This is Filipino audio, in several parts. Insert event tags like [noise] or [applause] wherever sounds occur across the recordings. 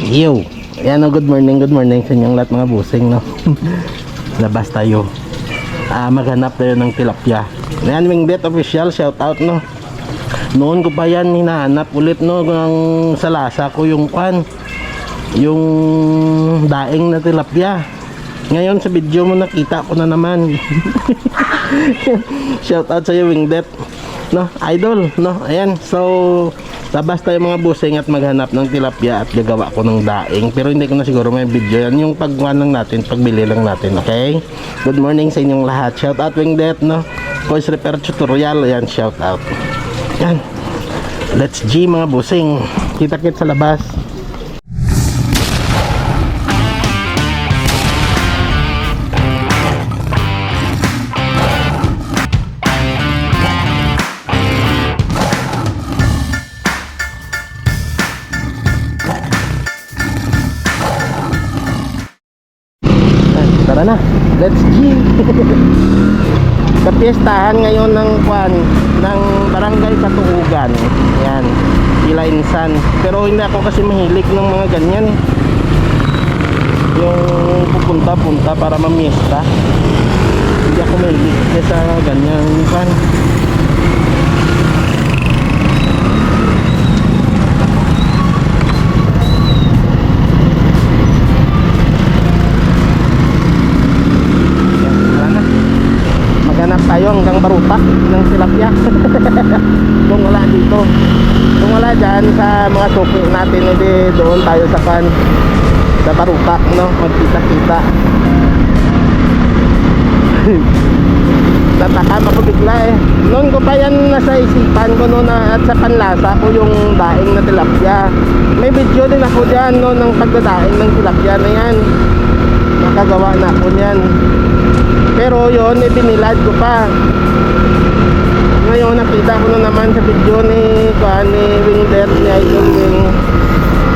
Yo! Ayan o, good morning, good morning sa inyong lahat mga busing, no? [laughs] Labas tayo. Ah, maghanap tayo ng tilapia. Ayan, Wingdet official, shout out, no? Noon ko pa yan hinahanap ulit, no? Ng sa lasa ko yung kwan. Yung daing na tilapia. Ngayon sa video mo nakita ko na naman. [laughs] shout out sa iyo, Wingdet. No, idol, no? Ayan, so labas tayo mga busing at maghanap ng tilapia at gagawa ko ng daing. Pero hindi ko na siguro may video yan. Yung pagkuhan lang natin, pagbili lang natin, okay? Good morning sa inyong lahat. Shout out Wingdet, no? Voice repair tutorial, ayan, shout out. Yan. Let's G mga busing. Kita-kit sa labas. Let's G. [laughs] Sa piyestahan ngayon ng kwan ng Barangay Katuugan. Ayan. Sila Insan. Pero hindi ako kasi mahilig ng mga ganyan. eh. Yung pupunta-punta para mamiesta. Hindi ako mahilig kasi sa ganyan kwan. Ayan, wala na. Maghanap tayo hanggang barutak ng tilapia. [laughs] Kung wala dito. Kung wala dyan sa mga suki natin, hindi doon tayo sa kan sa barutak, no? Magkita-kita. [laughs] Tatakam ako bigla eh. Noon ko pa yan nasa isipan ko no na at sa panlasa ko yung daing na tilapia. May video din ako dyan no ng pagdadaing ng tilapia na yan. Nakagawa na ako niyan. Pero yon eh, binilad ko pa. Ngayon nakita ko na naman sa video ni kuan ni Wingder ni Idol Wing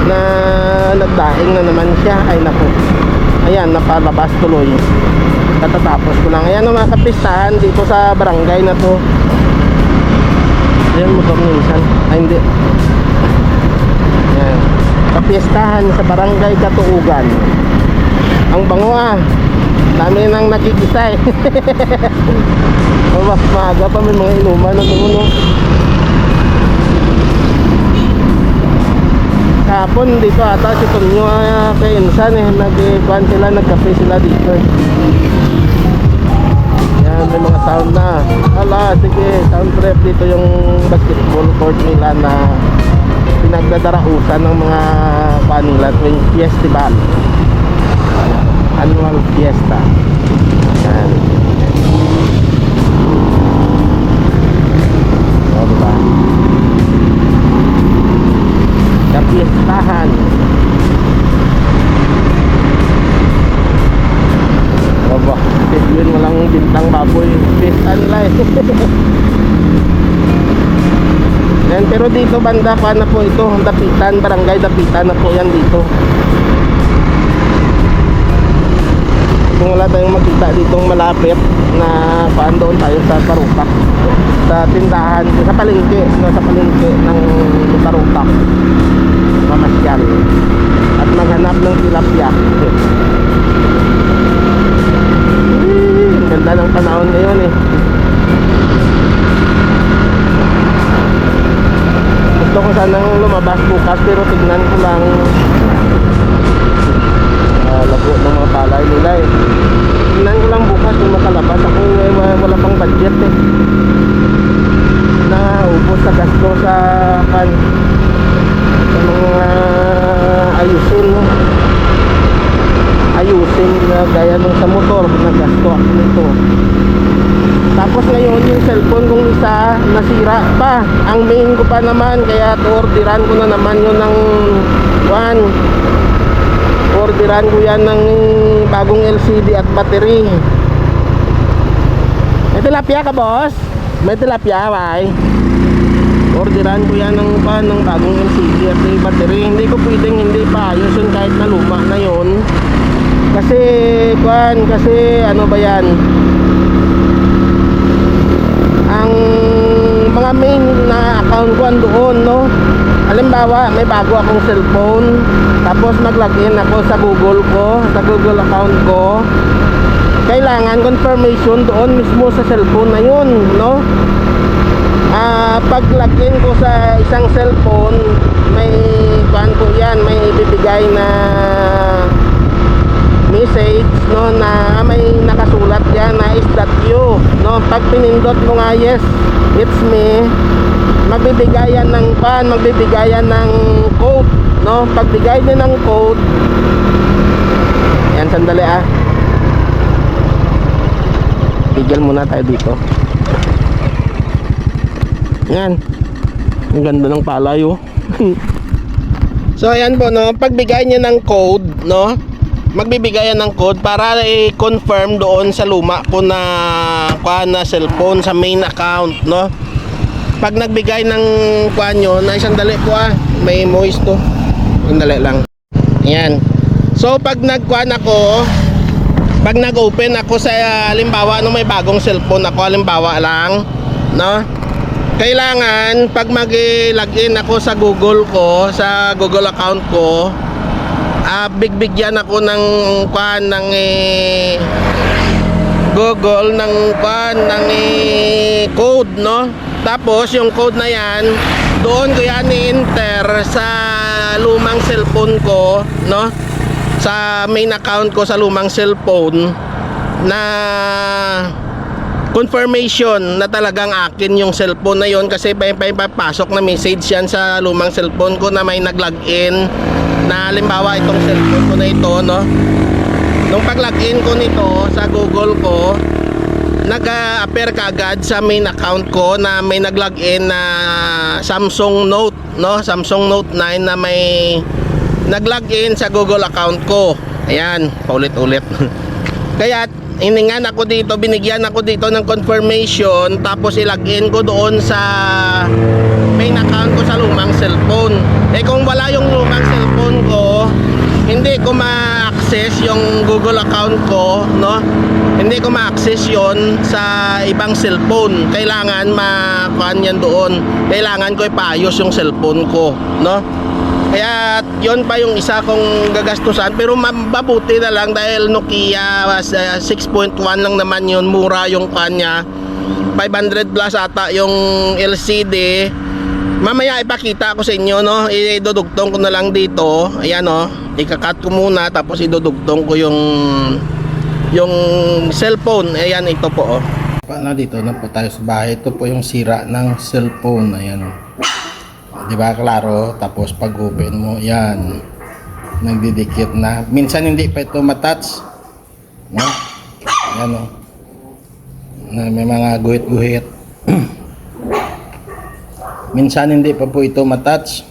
na nagdaing na naman siya. Ay naku. Ayan, napalabas tuloy. Katatapos ko lang. Ayan mga kapistahan dito sa barangay na to. Ayan, motor minsan. Ay, hindi. Ayan. Kapistahan sa barangay Katuugan. Ang bango ah. Dami nang nakikita eh. [laughs] mas maaga pa may mga inuman na tumuno. Kahapon dito ata si Tonyo uh, kay Insan eh. Nag-kuhan sila, nagkape sila dito eh. Yan, may mga sound na. Hala, sige, sound trip dito yung basketball court nila na pinagdadarausan ng mga kuhan nila tuwing festival annual fiesta. Yan. O, diba? Kapiestahan. Aba, [laughs] yun walang bintang baboy. Fiestan lang. [laughs] Yan, pero dito banda pa na po ito, Dapitan, Barangay Dapitan na po yan dito. Kung wala tayong makita ditong malapit na paan doon tayo sa Parutak sa tindahan sa palengke no, sa palengke ng Parutak mamasyal at maghanap ng tilapia. Ganda ng panahon ngayon eh. Gusto ko sanang lumabas bukas pero tignan ko lang lago ng mga palay nila eh. Tingnan ko lang bukas kung makalabas ako eh, wa- wala pang budget eh. Na ubos sa gasto sa kan sa mga ayusin. Ayusin na gaya nung sa motor nagasto ako nito. Tapos ngayon yung cellphone kong isa nasira pa. Ang main ko pa naman kaya orderan ko na naman yun ng one orderan ko yan ng bagong LCD at battery. May tilapia ka boss? may tilapia why? orderan ko yan ng, pa, ng bagong LCD at battery. Hindi ko pwedeng hindi pa ayos yun kahit na luma na yun. Kasi kuan kasi ano ba yan? Ang mga main na account ko doon no halimbawa, may bago akong cellphone, tapos mag-login ako sa Google ko, sa Google account ko, kailangan confirmation doon mismo sa cellphone na yun, no? Ah, pag login ko sa isang cellphone, may kuan ko yan, may ibibigay na message no na may nakasulat yan na is that you no? Pag pinindot mo nga yes it's me magbibigayan ng pan magbibigayan ng code no? Pagbigay din ng code yan sandali ah. Tigil muna tayo dito. Yan ang ganda ng palayo. [laughs] So ayan po no, pagbigay niyo ng code no, magbibigay yan ng code para i-confirm doon sa luma ko na kuha na cellphone sa main account no. Pag nagbigay ng kuha nyo, na isang dali po ah, may moist to. Sandali lang. Ayan. So pag nagkuhan ako, pag nag-open ako sa halimbawa no may bagong cellphone ako halimbawa lang, no? Kailangan pag mag-login ako sa Google ko, sa Google account ko, ah bigbigyan ako ng kuan ng eh, Google ng kuan ng eh, code no tapos yung code na yan doon ko yan i-enter sa lumang cellphone ko no? Sa main account ko sa lumang cellphone na confirmation na talagang akin yung cellphone na yon kasi pa- papasok na message yan sa lumang cellphone ko na may nag-login na halimbawa itong cellphone ko na ito no? Nung pag-login ko nito sa Google ko nag-appear kaagad sa main account ko na may nag-login na Samsung Note no? Samsung Note 9 na may nag-login sa Google account ko. Ayan paulit-ulit. [laughs] Kaya iningan ako dito binigyan ako dito ng confirmation tapos ilagin ko doon sa main account ko sa lumang cellphone. Eh kung wala yung lumang cellphone ko hindi ko ma-access yung Google account ko no? Hindi ko ma-access yon sa ibang cellphone. Kailangan ma-kuhan yan doon. Kailangan ko ipaayos yung cellphone ko no? Kaya yon pa yung isa kong gagastusan. Pero mabuti na lang dahil Nokia was, uh, 6.1 lang naman yun. Mura yung kanya 500 plus ata yung LCD mamaya ipakita ko sa inyo no idudugtong ko na lang dito ayan no ikakat ko muna tapos idudugtong ko yung yung cellphone ayan ito po oh paano dito na po tayo sa bahay ito po yung sira ng cellphone ayan oh Di ba klaro? Tapos pag open mo, yan. Nagdidikit na. Minsan hindi pa ito matouch. No? Yan o. Na may mga guhit-guhit. [clears throat] Minsan hindi pa po ito matouch.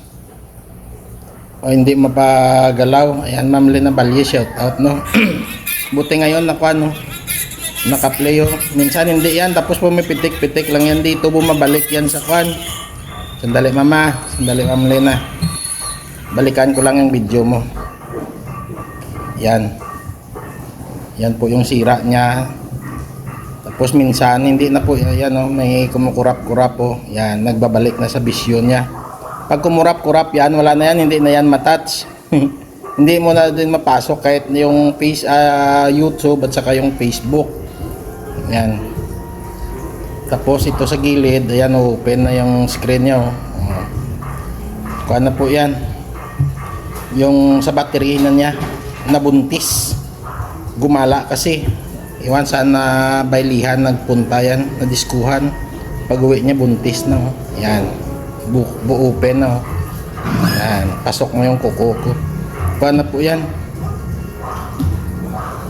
O hindi mapagalaw. Ayan, Ma'am Lena Balye, shout out, no? [clears throat] Buti ngayon, naku, ano, naka-play, oh. Minsan hindi yan. Tapos pumipitik-pitik lang yan dito. Bumabalik yan sa kwan. Sandali mama, sandali ma'am Lena. Balikan ko lang yung video mo. Yan. Yan po yung sira niya. Tapos minsan hindi na po yan oh, may kumukurap-kurap po. Yan, nagbabalik na sa bisyo niya. Pag kumurap-kurap yan, wala na yan, hindi na yan matouch. [laughs] hindi mo na din mapasok kahit yung face ah, YouTube at saka yung Facebook. Yan. Tapos ito sa gilid, ayan open na yung screen niya. Oh. Oh. Kuha na po yan. Yung sa battery na niya, nabuntis. Gumala kasi. Iwan saan na bailihan, nagpunta yan, nadiskuhan. Pag uwi niya, buntis na. Oh. Yan. Bu, bu open na. Oh. Yan. Pasok mo yung kuko ko. Na po yan.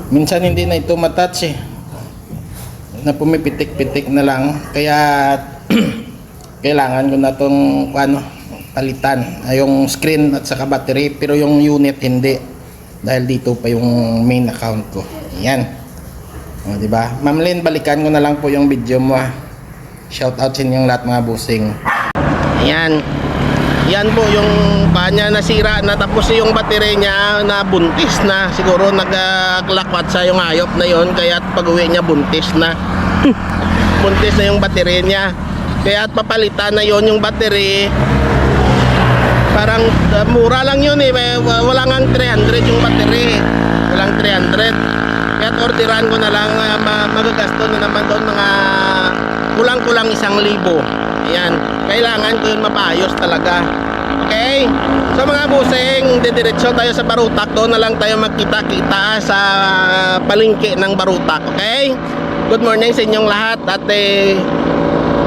Minsan hindi na ito matouch eh na pumipitik-pitik na lang kaya [clears throat] kailangan ko na tong ano palitan yung screen at saka battery pero yung unit hindi dahil dito pa yung main account ko yan o, di ba Ma'am Lynn balikan ko na lang po yung video mo ah. shout out sa inyong lahat mga busing yan yan po yung kanya nasira na tapos yung battery niya na buntis na siguro naglakwat sa yung hayop na yon kaya pag uwi niya buntis na [laughs] buntis na yung battery niya kaya at papalitan na yon yung battery Parang uh, mura lang yun eh. Wa- Wala nga 300 yung battery. Walang 300. Kaya orderan ko na lang. Uh, ma- magagasto na naman doon mga kulang-kulang isang libo. Ayan. Kailangan ko yun mapayos talaga. Okay? So mga busing, didiretso tayo sa Barutak. Doon na lang tayo magkita-kita sa palengke ng Barutak. Okay? Good morning sa inyong lahat. At eh,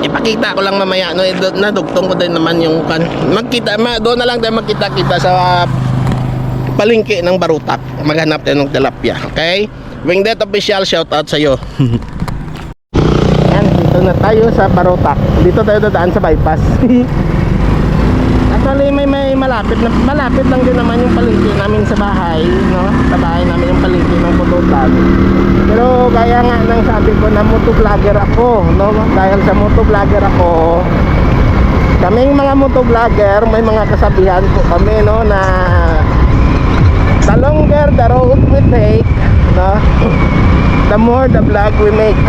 ipakita ko lang mamaya no eh, nadugtong ko din naman yung kan magkita ma, doon na lang tayo magkita-kita sa palengke ng Barutak maghanap tayo ng tilapia okay Wingdet official shout out sa iyo Yan, dito na tayo sa Barutak dito tayo dadaan sa bypass. [laughs] Actually may may malapit na malapit lang din naman yung palengke namin sa bahay no? Sa bahay namin yung palengke ng Pututan pero kaya nga nang sabi ko na motovlogger ako no? Dahil sa motovlogger ako kaming mga motovlogger may mga kasabihan po kami no? Na the longer the road we take no the more the vlog we make.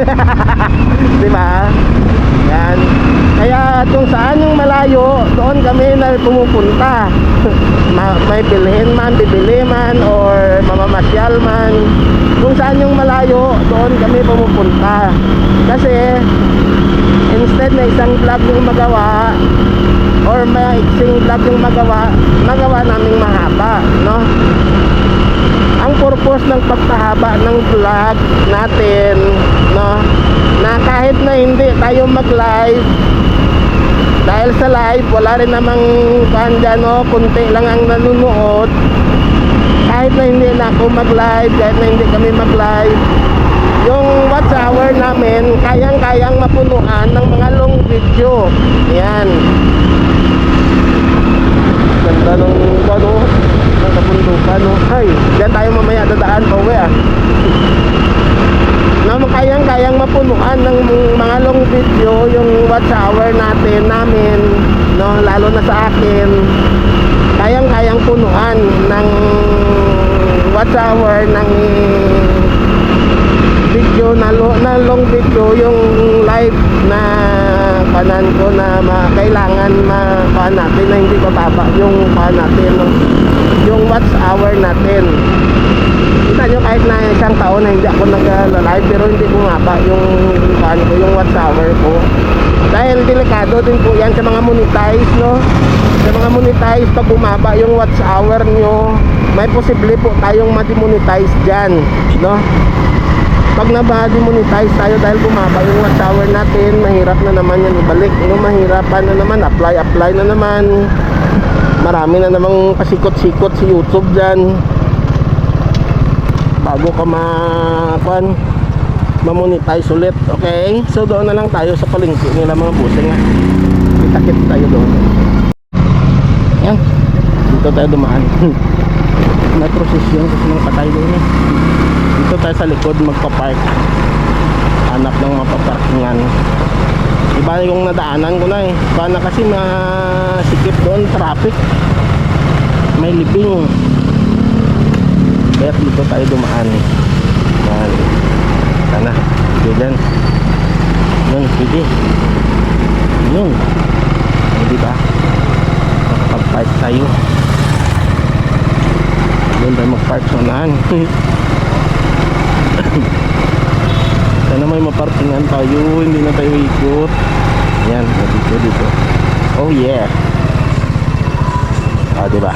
[laughs] Di ba yan. Kaya kung saan yung malayo doon kami na pumupunta. [laughs] Ma- may bilhin man bibili man or mamamasyal man. Kung saan yung malayo doon kami pumupunta. Kasi instead na isang vlog yung magawa or maiksing vlog yung magawa magawa naming mahaba no ang purpose ng pagpahaba ng vlog natin no na kahit na hindi tayo mag live dahil sa live wala rin namang kanya no kunti lang ang nanonood. Kahit na hindi na ako mag live kahit na hindi kami mag live yung watch hour namin kayang-kayang mapunuan ng mga long video. Yan ganda ng ano ng kabundukan no? Ay diyan tayo mamaya dadaan pa uwi ah. Na kayang-kayang mapunuan ng mga long video yung watch hour natin namin no? Lalo na sa akin. Kayang-kayang punuan ng watch hour ng video na, na long video yung live na kanan ko na ma, kailangan ma natin na hindi bababa yung paan natin no? Yung watch hour natin. Kita nyo kahit na isang taon na hindi ako nag-live pero hindi bumaba yung paan ko yung watch hour ko. Dahil delikado din po yan sa mga monetize no? Sa mga monetize pag bumaba yung watch hour nyo may posible po tayong ma-demonetize dyan no? Pag na-demonetize tayo dahil bumaba yung watch hour natin mahirap na naman yan ibalik no, mahirapan na naman apply apply na naman marami na namang pasikot-sikot si youtube dyan. Bago ka ma kuan ma-monetize ulit okay? So doon na lang tayo sa palengke nila mga busing kita-kit tayo doon. Yan dito tayo dumaan. [laughs] May prosesyon kasi mga patay doon eh. Dito tayo sa likod magpa-park. Hanap ng mga paparkingan iba yung nadaanan ko na eh. Na kasi masikip doon traffic. May libing. Kaya dito tayo dumaan yan. Sana. Dyan. Yun pwede yun. O diba makapag-park tayo. Yun tayo mag-park sa unahan [laughs] sana may maparkingan tayo hindi na tayo ikot. Yan dito dito. Oh yeah. Ah diba?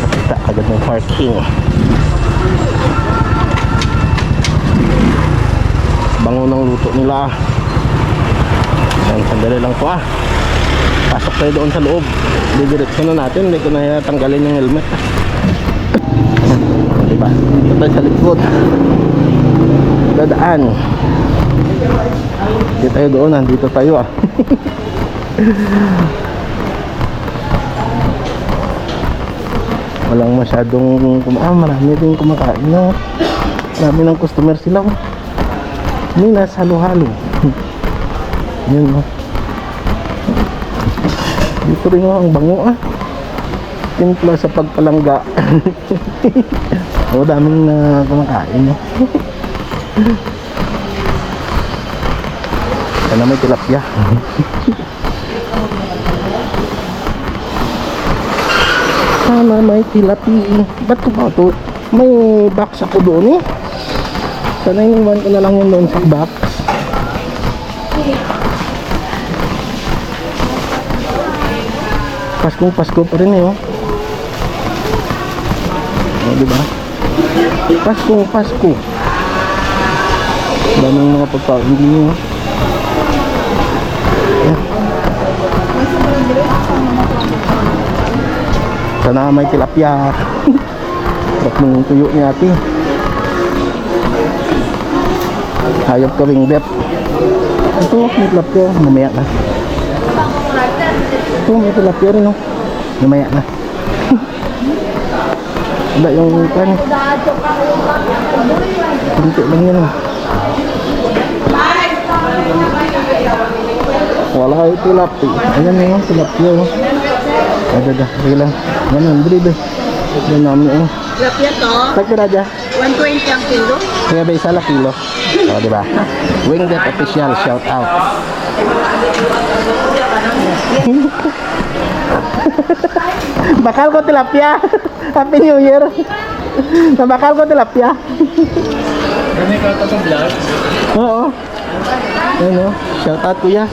Nakita agad ng parking. Bango ng luto nila. Yan sandali lang po ah. Pasok tayo doon sa loob. Didiretso na natin hindi ko na tanggalin yung helmet. Diba? Dito tayo sa likod dadaan. Hindi tayo doon nandito tayo ah. [laughs] Walang masyadong kum ah, marami din kumakain na. Marami ng customer sila oh. Minas halo-halo. [laughs] Yun oh. dito rin oh, ang bango ah. Timpla sa pagpalangga. [laughs] Oh daming na kumakain no sana may tilapia na may tilapi. Ba't ko ba ito? May box ako doon eh. Sana iniwan ko na lang yun doon sa box. Paskong Pasko pa rin eh oh. Oh, di ba? Paskong Daming mga pagkain din oh. Sana may tilapia. [laughs] Ba't nung tuyo ni ate? Hayop kaming bet. Ito, may tilapia. Mamaya na. Ito, may tilapia rin, oh. Mamaya na. [laughs] Wala yung kan. Kunti lang yun, oh. Wala yung tilapia. Ayan na yung tilapia, oh. Ada dah, sige lang. Ganun, bili ba? Yan namin, oh. Tilapia to, Tagpira dyan. 120 ang kilo. Kaya ba isa lang kilo? O, di ba? Wingdet official, shout out. [laughs] Bakal ko tilapia. [laughs] Happy New Year. [laughs] Nabakal ko tilapia. Yung kata sa vlog? Oo. Ano? Shout out kuya.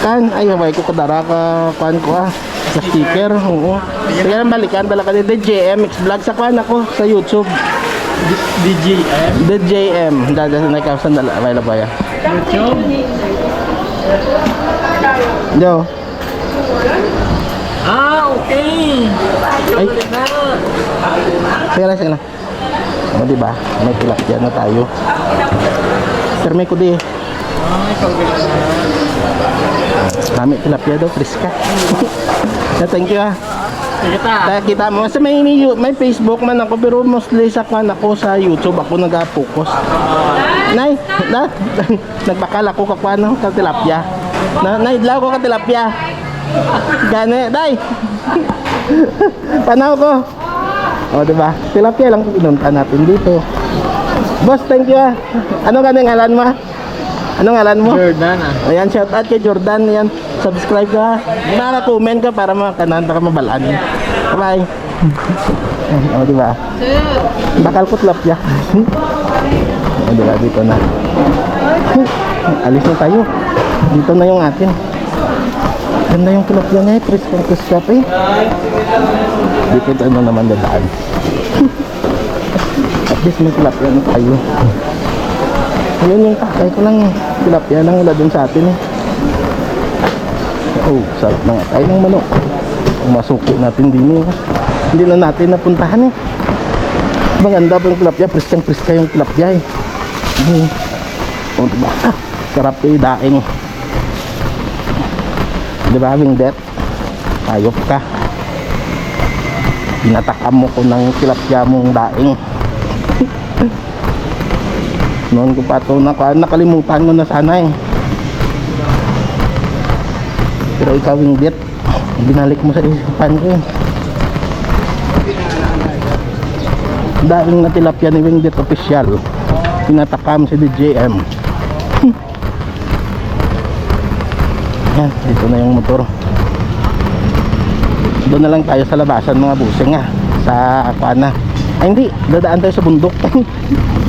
Kan, ay haway ko kadara ka kuan ko ah. Sa sticker, oo. Lang balikan, dala ka din JM Mix Vlog sa kuan ako sa YouTube. DJM? The JM, dada na ikaw sa dala, may labaya. YouTube? Yo. Ah, okay! Ay. Sige lang, sige lang. O, di ba? May tilapia na tayo. Sir, may kudi. Ay, pagbilang na. Kami tilapia daw, friska. [laughs] yeah, thank you ah. Sige ta! Kaya kita mo, sa may, may, may Facebook man ako, pero mostly sa kan ako sa YouTube, ako nag-focus. Nay, na, [laughs] nagbakal ako kakuan ka tilapia. Na, naidlaw ko ka tilapia. Gane, day. [laughs] Panaw ko. O, di ba? Tilapia lang pinunta natin dito. Boss, thank you ah. Ano ganang ngalan mo? Ano ngalan mo? Jordan ah. Ayan, shout out kay Jordan. Ayan, subscribe ka. Naka-comment ka para makananta ka mabalaan. Ayan, [laughs] O, di ba? Bakal ko tilapia. [laughs] o, di ba? Dito na. [laughs] Alis na tayo. Dito na yung atin. Ganda yung tilapia niya eh. Priskang priskap eh. Dito tayo na naman dadaan. At least may tilapia na tayo. Ayun yung takay ko lang eh. Tilapia lang wala dun sa atin eh. Oh, sarap na nga tayo ng manok. Kung masuki natin din eh. Hindi na natin napuntahan eh. Maganda pa yung tilapia. Priskang priska yung tilapia eh. Hmm. Oh, diba? Ah, sarap eh, daing. Diba, Wingdet? Ayop ka. Pinatakam mo ko ng tilapia mong daing. [laughs] Noon ko pa ito naka, nakalimutan ko na sana eh. Pero ikaw Wingdet, binalik mo sa isipan ko eh. Daing na tilapia ni Wingdet official. Pinatakam si DJM. [laughs] Yan, dito na yung motor. Doon na lang tayo sa labasan mga busing ah. Sa Aquana. Ay hindi, dadaan tayo sa bundok. [laughs]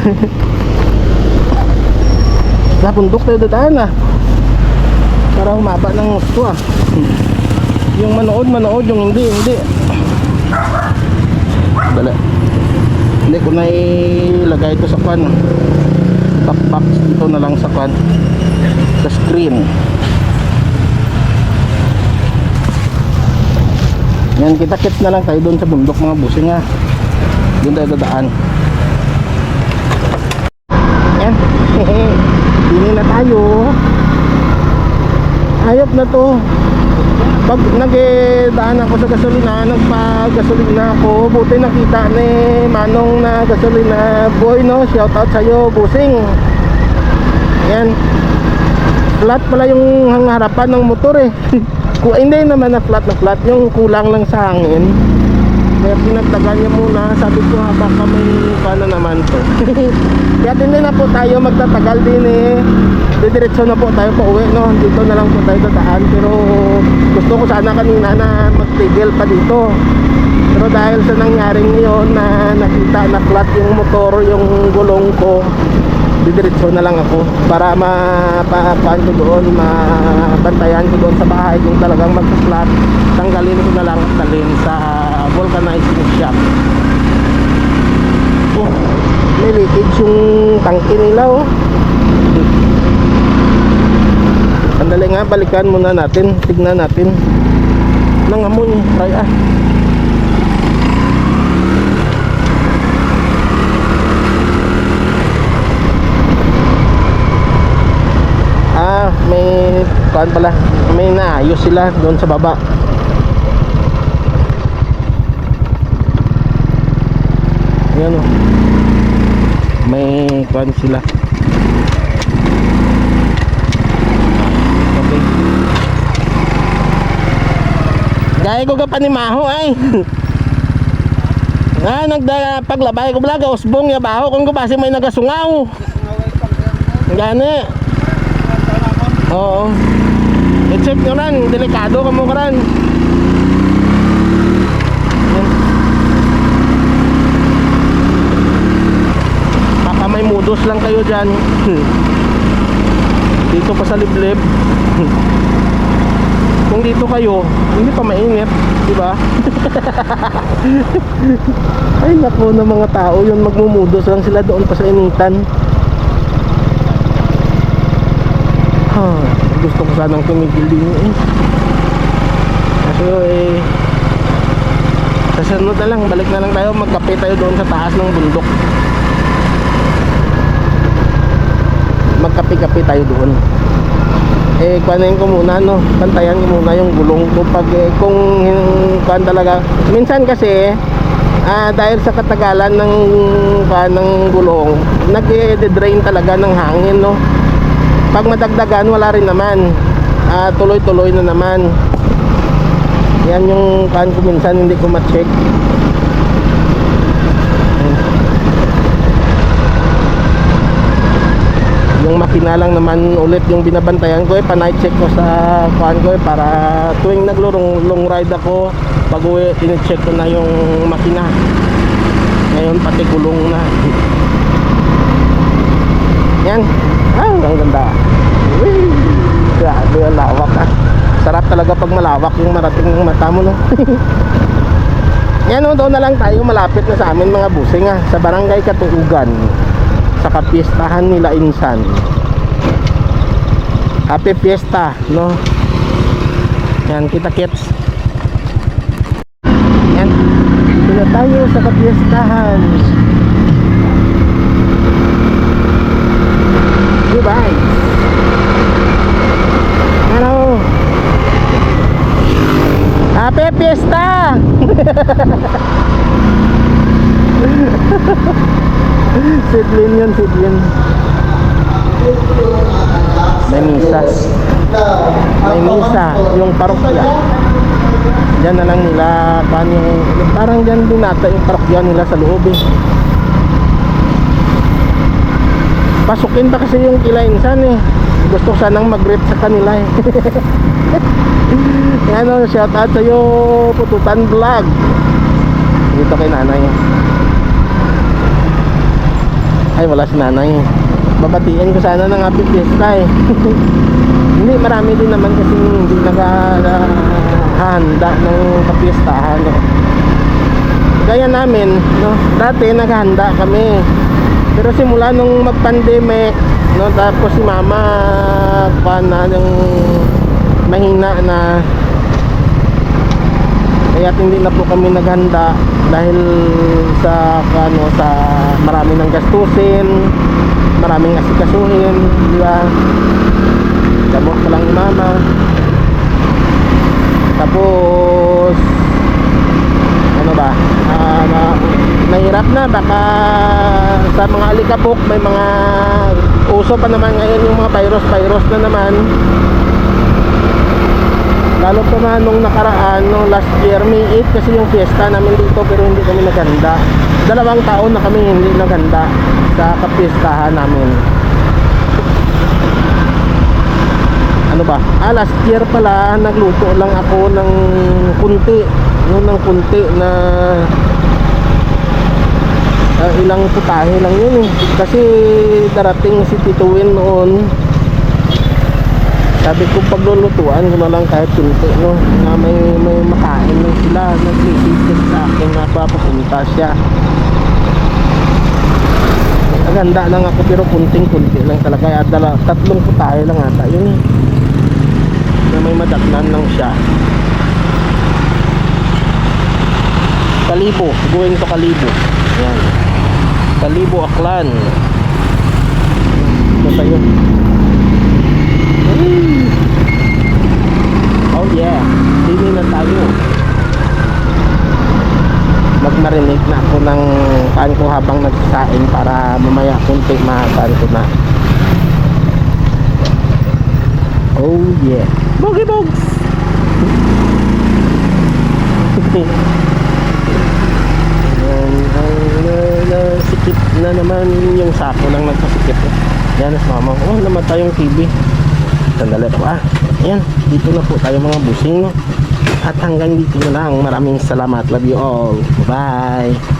[laughs] sa bundok tayo dadaan ah. Para humaba ng gusto ah. Yung manood, manood. Yung hindi, hindi. Dala. Hindi ko na ilagay ito sa kwan. Top box na lang sa kwan. Sa screen. Yan, kita-kits na lang tayo doon sa bundok mga busing ha. Doon tayo dadaan. Yan. Dini na tayo. Hayop na to. Pag nagdaan ako sa gasolina, nagpa-gasolina ako, buti nakita ni Manong na gasolina boy, no? Shout out sa'yo, busing. Yan. Flat pala yung hang- harapan ng motor eh. [laughs] Hindi naman na flat na flat, yung kulang lang sa hangin. Kaya pinagdagan niya muna, sabi ko ha, baka may paano naman to. [laughs] Kaya din na po tayo magtatagal din eh. Didiretso na po tayo pa uwi, no? Dito na lang po tayo dadaan. Pero gusto ko sana kanina na magtigil pa dito. Pero dahil sa nangyaring ngayon na nakita na flat yung motor, yung gulong ko, didiretso na lang ako para mapapaan ko doon, mabantayan ko doon sa bahay kung talagang mag-flat, tanggalin ko na lang sa vulcanizing shop. Oh, may leakage yung tangke nila oh. Sandali nga, balikan muna natin, tignan natin. Nangamoy, try ah. Ah, may kuan pala. May naayos sila doon sa baba. Ayan o. May kuan sila. Okay. Gaya ko ka panimaho ay. [laughs] Ah, nagda paglabay ko blaga usbong ya baho kung ko base may nagasungaw. Gani. Oo. I-check nyo ran, delikado ka mo ka. Yan. Mudos lang kayo dyan. [laughs] Dito pa sa liblib. [laughs] Kung dito kayo, hindi pa mainit, di ba? [laughs] Ay nako ng mga tao yun magmumudos lang sila doon pa sa initan. Ha, gusto ko sanang tumigil din eh. Kasi eh sa sunod na lang, balik na lang tayo, magkape tayo doon sa taas ng bundok. Magkape-kape tayo doon. Eh, kuhanin ko muna, no? Pantayan ko muna yung gulong ko pag eh, kung kuhan talaga. Minsan kasi, ah, dahil sa katagalan ng kuhan ng gulong, nag-drain talaga ng hangin, no? pag madagdagan wala rin naman Ah, tuloy-tuloy na naman yan yung kan ko minsan hindi ko ma-check yung makina lang naman ulit yung binabantayan ko eh pa-night check ko sa kuan ko eh para tuwing naglurong long ride ako pag uwi tine-check ko na yung makina ngayon pati gulong na yan. Ah, ang ganda. Whee! Grabe ang lawak ah. Sarap talaga pag malawak yung marating ng mata mo no. [laughs] yan o, doon na lang tayo malapit na sa amin mga busing ah. Sa barangay Katuugan. Sa kapiestahan nila Insan. Happy Fiesta, no? Yan, kita kits. Yan. Na tayo sa kapiestahan. Goodbye. Ano? Happy Fiesta! [laughs] Sidlin yun, sidlin. May misa. May misa, yung parokya. Diyan na lang nila, paano yung, parang diyan binata yung parokya nila sa loob eh. pasukin pa kasi yung kila insan eh gusto sanang mag-rip sa kanila eh [laughs] ano shout out sa'yo pututan vlog dito kay nanay ay wala si nanay. Babatiin ko sana ng happy fiesta eh. [laughs] Hindi marami din naman kasi hindi naghahanda ng kapiestahan eh. gaya namin no dati naghahanda kami. Pero simula nung mag-pandemic, no, tapos si mama pa na yung mahina na kaya hindi na po kami naghanda dahil sa ano sa marami ng gastusin, maraming asikasuhin, di ba? Gamot pa lang mama. Tapos ano ba? Ah, na, mahirap na baka sa mga alikabok may mga uso pa naman ngayon yung mga virus virus na naman Lalo pa na nung nakaraan, nung last year, May 8 kasi yung fiesta namin dito pero hindi kami naganda. Dalawang taon na kami hindi naganda sa kapiestahan namin. Ano ba? Ah, last year pala, nagluto lang ako ng kunti. Yung ng kunti na ah, ilang putahe lang yun eh. Kasi darating si Tito Win noon, sabi ko paglulutuan ko na lang kahit kunti no? Na may may makain lang sila nagsisisip sa akin na papapunta siya. Naganda lang ako pero kunting kunti lang talaga. Kaya dala, tatlong putahe lang ata yun. Na may madaknan lang siya. Kalibo going to Kalibo. Yan Kalibo Aklan. Ito tayo Hey! Oh yeah, dini na tayo. Magmarinig na ako ng paan ko habang nagsasaing para mamaya kunti mahasan ko na. Oh yeah. Boogie Bogs! Yan, nasikip na naman yung sako lang nagpasikip. Yan, mama ko. Oh, namatay yung TV. Sandali po ah. Ayan, dito na po tayo mga busing. no? At hanggang dito na lang. Maraming salamat. Love you all. Bye.